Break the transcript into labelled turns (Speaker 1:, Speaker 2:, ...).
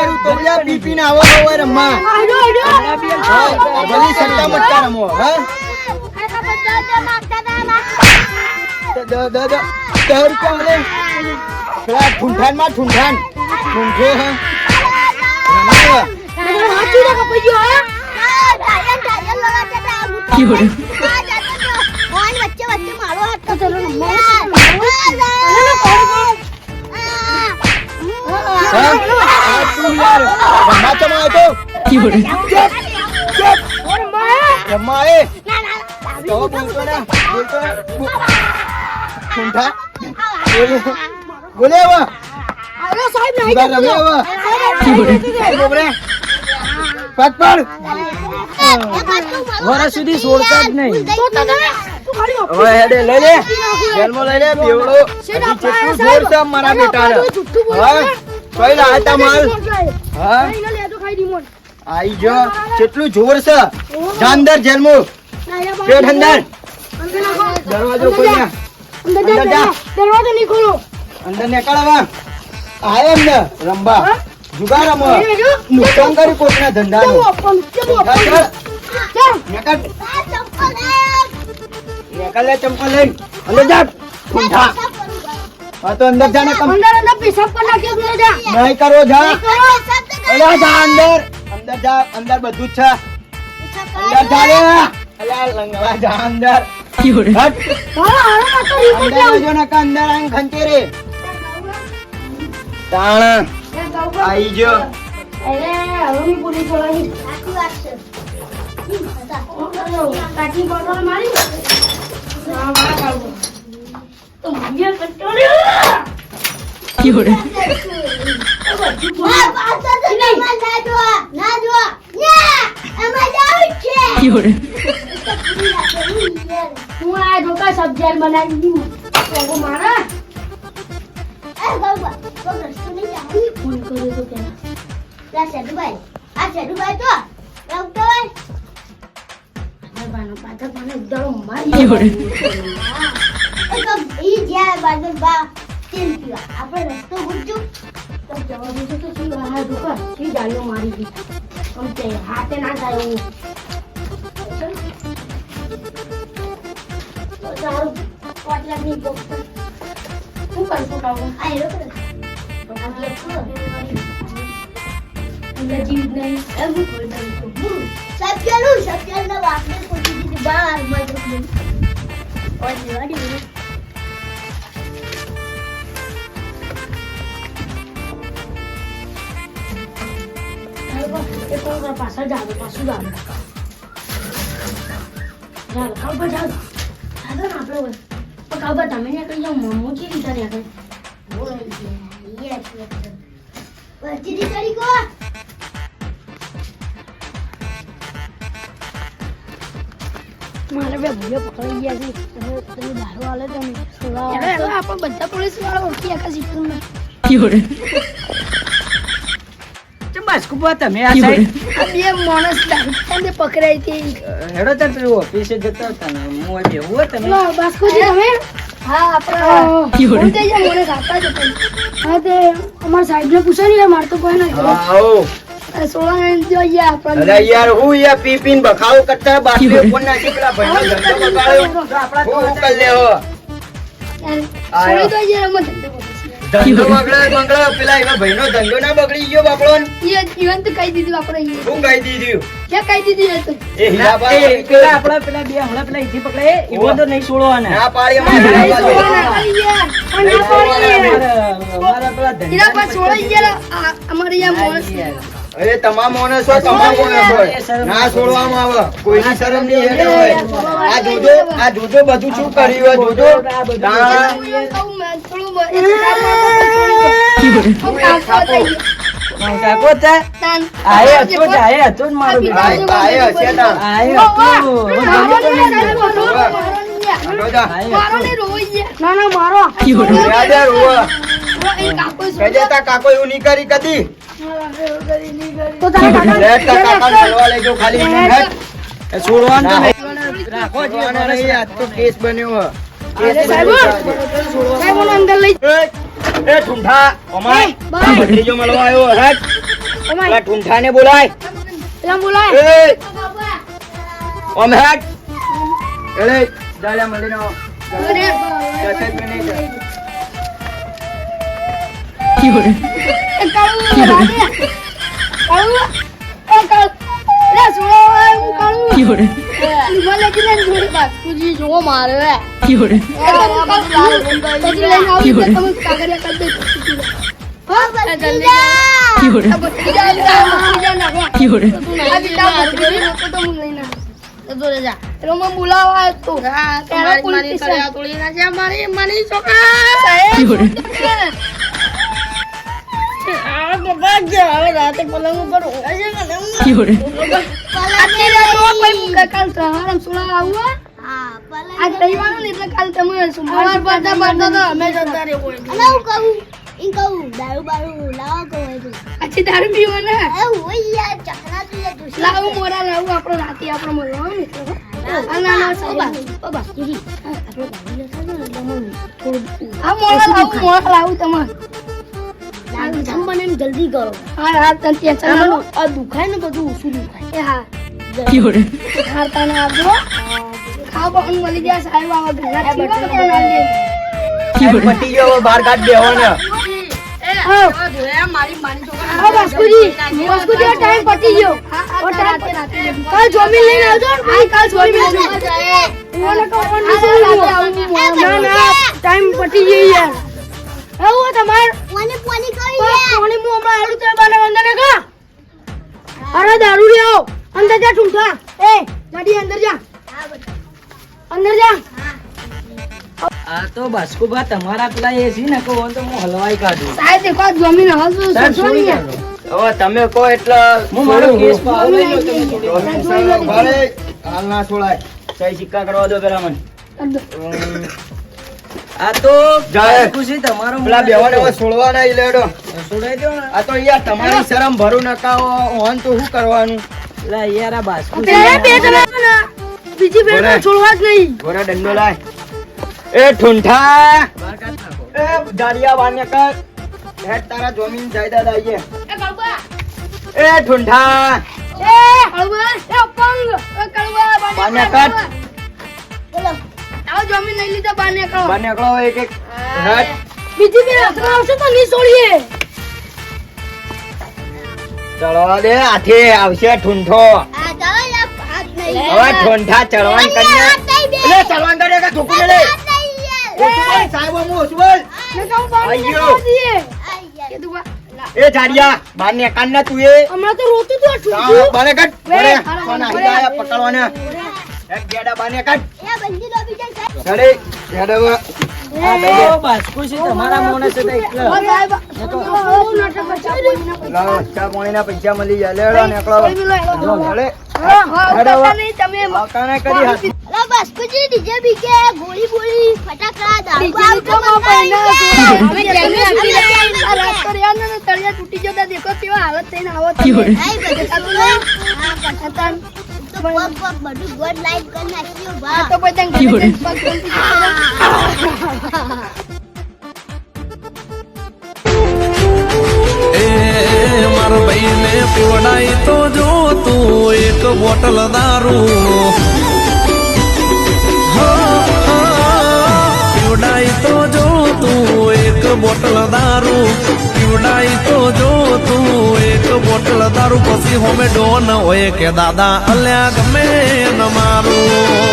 Speaker 1: પછી તું કરું તો બધા પી ને આવો હોય રમવા ભલી સટ્ટા મટકા રમો હા? દ- દ- દ- દ- દસ રૂપિયા મળે પેલા ઠૂંઠાનમાં ઠૂંઠાન. ઠૂંઠે હા? રમાડો. હા? આ તું યાર રમવા ચમ આવ્યો તો? રમવા એ. તો બોલતો ને બોલતો ને. બો- ઠૂંઠા બોલે. બોલે હવે. જુગાર રમે હવે. આઈ બોબરે પટ પડ
Speaker 2: વર્ષ સુધી છોડતા જ નહીં.
Speaker 1: હવે હેડે, લઈ લે. જેલમાં લઈ લે, બેવડો. કેટલું જોર છે મારા બેટાને. હા. કઈ લાતા માલ. હા? આઈ જો કેટલું જોર છે. જાનદાર જેલમો પેટ અંદર. દરવાજો કોઈ ના. અંદર જા.
Speaker 3: દરવાજો નહીં ખોલો.
Speaker 1: અંદર નીકળવા. આય એમને રંબા. જુગાર રમો નુકસાન કરી કોઈના ધંધાનું. નીકળ. નીકળ લે ચંપલ લઈને. અંદર જા. ઠૂંઠા. હા તો અંદર જાને કમ
Speaker 3: અંદર અંદર પેશાબ પર નાખ્યો પેલો જા.
Speaker 1: નહીં કરવો જા. અલ્યા જા અંદર. અંદર જા અંદર બધું છે. અંદર જા રે અલ્યા લંગવા જા અંદર. હટ.
Speaker 3: તો
Speaker 1: અંદર આવજો ને અંદર આવીને ખંચે રે. તાણ. આઈ જો
Speaker 3: અરે હવે બોટલ મારી. હા વાહ કાઢો તો મને કંટાળ્યો હું આ ઢોકા સબ્જી બનાવી દીધી લોકો મારા ફોન કર્યો તો પેલા ભાઈનો પાછળ મને ઉડાડો મારી
Speaker 4: આપણે રસ્તો પૂછ્યું
Speaker 3: તો જવા દેજો તો શું આ ઢોકા સી ડાળીઓ મારી દીધી આમ તે હાથે ના થાય એવું તો સારું પાંચ લાખની બોક્સ શું કરશું કાવું
Speaker 4: આ હેરો કરે.
Speaker 3: અંદાજી નહીં. એવું કોઈ નહીં
Speaker 4: હમ. સત્યનું સત્યના બાપને પૂછી દીધી બાર મજૂર ઓલી
Speaker 3: એ કોણ પાછળ જાવ પાછું જાવ ચાલ કાઉબા જાવ ચાલો ને આપણે હોય પણ કાઉબા તમે ને કઈ જાવ મમ્મો કે રીતે ને.
Speaker 4: વચ્ચેથી ચડી ગો
Speaker 3: મારે બે ભૂલે પકડાઈ ગયા છે. તમે તમે દારૂ આલે તમે. આપણે બધા પોલીસવાળા ઓળખી આખા સિસ્ટમમાં
Speaker 2: બસ કુબા તમે આ
Speaker 3: બે માણસ દારૂ પકડાઈ હતી.
Speaker 2: હેડો તાર પેલું ઓફિસે જતા હતા ને. હું બેહું હો તમે?
Speaker 3: લો બાસ્કોજી તમે? હા આપણે મને જ હા તે અમારા સાહેબને પૂછો ને મારે તો કોઈ ના
Speaker 1: હા, આવો.
Speaker 3: સોળા
Speaker 1: ધંધો બગડે બગડે પેલા એનો ભાઈનો ના બગડી ગયો બાપડો.
Speaker 3: તો કહી દીધું આપણે ઈ.
Speaker 1: શું કહી દીધું?
Speaker 3: ક્યાં કહી દીધું એ તો?
Speaker 1: એ હીરાબા
Speaker 2: પેલા આપડા પેલા બે હમણાં પેલા ઈથી પકડે ઈવન તો નહીં છોડવાના
Speaker 1: ના પાડી અમારે
Speaker 3: ઈ
Speaker 1: હીરાબા
Speaker 3: સોળા ના પાડી ના પાડી.
Speaker 2: અમારા અમારા પેલા ધંધા
Speaker 3: હીરા ગયા. અમારે અહીંયા માણસ
Speaker 1: અરે તમામ માણસો હોય તમામ માણસો ના છોડવામાં આવે. કોઈની શરમ નહીં હેડે હોય. આ જોજો આ જોજો બધું શું કર્યું હોય જોજો.
Speaker 2: કાકો
Speaker 1: એવું નહીં કરી કદી.
Speaker 3: તો તારા કાકા
Speaker 1: મળવા લઈ જાઓ ખાલી.
Speaker 2: એ છોડવાનું તો નહીં.
Speaker 1: રાખો જીવાના નહીં, આજ તો કેસ બન્યો હે. કેસ
Speaker 3: સાહેબ. સાહેબ મને અંદર લઈ
Speaker 1: એ, એ ઠુંઠા
Speaker 3: ઓમાય
Speaker 1: ભત્રીજો મળવા આવ્યો હેટ
Speaker 3: અમાય.
Speaker 1: ઠુંઠા ને બોલાય.
Speaker 3: પેલા બોલાય.
Speaker 1: એ ઓમ હેટ એલે જાલ્યા મળીનો
Speaker 3: અરે,
Speaker 1: મિનિટ
Speaker 3: બોલાવા તો. ત્યારે પોલીસ છે. હવે રાતે પલંગ ઉપર કોઈ કાલ સવારે આવું હો. આજ એટલે કાલ તમે સવારે પડતા પડતા તો અમે જતા રહેવું હોય.
Speaker 4: અલા હું કહું ઈ કહું દારૂ બારૂ લાવો કહું છું
Speaker 3: દારૂ પીવો
Speaker 4: એ હોય યાર ચકના તું યાર
Speaker 3: મોરા લાવું આપણે રાતે આપણે મળવાનું ને આ ના મોરા લાવું મોરા લાવું તમારે
Speaker 4: જમ બને જલ્દી કરો.
Speaker 3: હા હા તને ટેન્શન ના લો.
Speaker 4: આ દુખાય ને બધું ઓછું દુખાય.
Speaker 3: એ હા. હારતા તને આપજો ખાવ પણ મળી જાય સાહેબ આવા ઘરના પીવા તો ના લે.
Speaker 1: પટી ગયો. બહાર કાઢ દેવો ને
Speaker 3: ટાઈમ પતી ગયો યાર. તમારે.
Speaker 4: પાણી પાણી કરી
Speaker 3: પાણી હું હમણાં આલુ તે બાને અંદર કા? અરે દારૂ લે આવો. અંદર જા ઠૂંઠા. એ ગાડી અંદર જા. અંદર જા.
Speaker 2: આ તો બાસ્કુભા તમારા પેલા એ છે ને કહો તો હું હલવાઈ કાઢું.
Speaker 3: સાહેબ દેખો જમીન.
Speaker 2: કાઢો.
Speaker 1: હવે તમે કહો એટલે
Speaker 2: હું મારો કેસ પાવ લઈ લો. તમે
Speaker 1: હાલ ના છોડાય. સહી સિક્કા કરવા દો પેલા મને.
Speaker 2: આ તો
Speaker 1: જાય.
Speaker 2: ખુશી તમારો
Speaker 1: પેલા બેવાને હવે છોડવા નહીં લેડો.
Speaker 2: છોડાઈ દો ને.
Speaker 1: આ તો યાર તમારી શરમ ભરું નકાવો ઓન તો શું કરવાનું?
Speaker 2: પેલા યાર આ બાસ્કુ
Speaker 3: બે બે જણા. ના. બીજી બે છોડવા જ નહીં.
Speaker 1: ગોરા ડંડો લાય. એ ઠુંઠા. એ દાડિયા વાન્ય કર. હેડ તારા જમીન જાયદાદ આઈએ
Speaker 3: એ કળવા.
Speaker 1: એ ઠુંઠા.
Speaker 3: એ કળવા એ પંગ એ કળવા બાને
Speaker 1: કર.
Speaker 3: બોલો. આવો જમીન લઈ લીધા બાને નીકળો.
Speaker 1: બહાર નીકળો એક એક. હેડ
Speaker 3: બીજી બે હાથમાં આવશે તો નહીં છોડીએ
Speaker 1: ચડવા દે હાથે આવશે ઠુંઠો.
Speaker 4: નહીં.
Speaker 1: હવે ઠુંઠા ચડવાન કરીને
Speaker 4: નહીં
Speaker 1: એટલે ચડવાન કરે કે ઠોકું લે
Speaker 4: નહીં
Speaker 1: સાહેબ હું ઓછું
Speaker 3: બાને બા
Speaker 1: એ જાડિયા બહાર ને કાન ના તું એ.
Speaker 3: હમણાં તો રોતું ઠૂંઠું.
Speaker 1: બાને બરે
Speaker 3: હારો,
Speaker 1: કોણ
Speaker 3: હારો,
Speaker 1: આવી ગયા પકડવાના. એક ગેડા બાને કાઢ
Speaker 4: એ બીજા સાહેબ
Speaker 3: સાહેબ,
Speaker 4: બીજે
Speaker 3: બીજી
Speaker 4: બંધ. દે.
Speaker 3: તો રહ્યા ને ને તળિયા તૂટી જતા દેખો કેવા હાલત થઈને આવો તમે.
Speaker 4: આઈ બધું
Speaker 3: આ તો
Speaker 5: મારા જો તું એક બોટલ દારૂ. પીવડાય તો જો તું એક બોટલ દારૂ. પીવડાઈ તો જો તું એક બોટલ દારૂ પછી હોમે ડોન હોય કે દાદા અલ્યા ગમે ન મારું.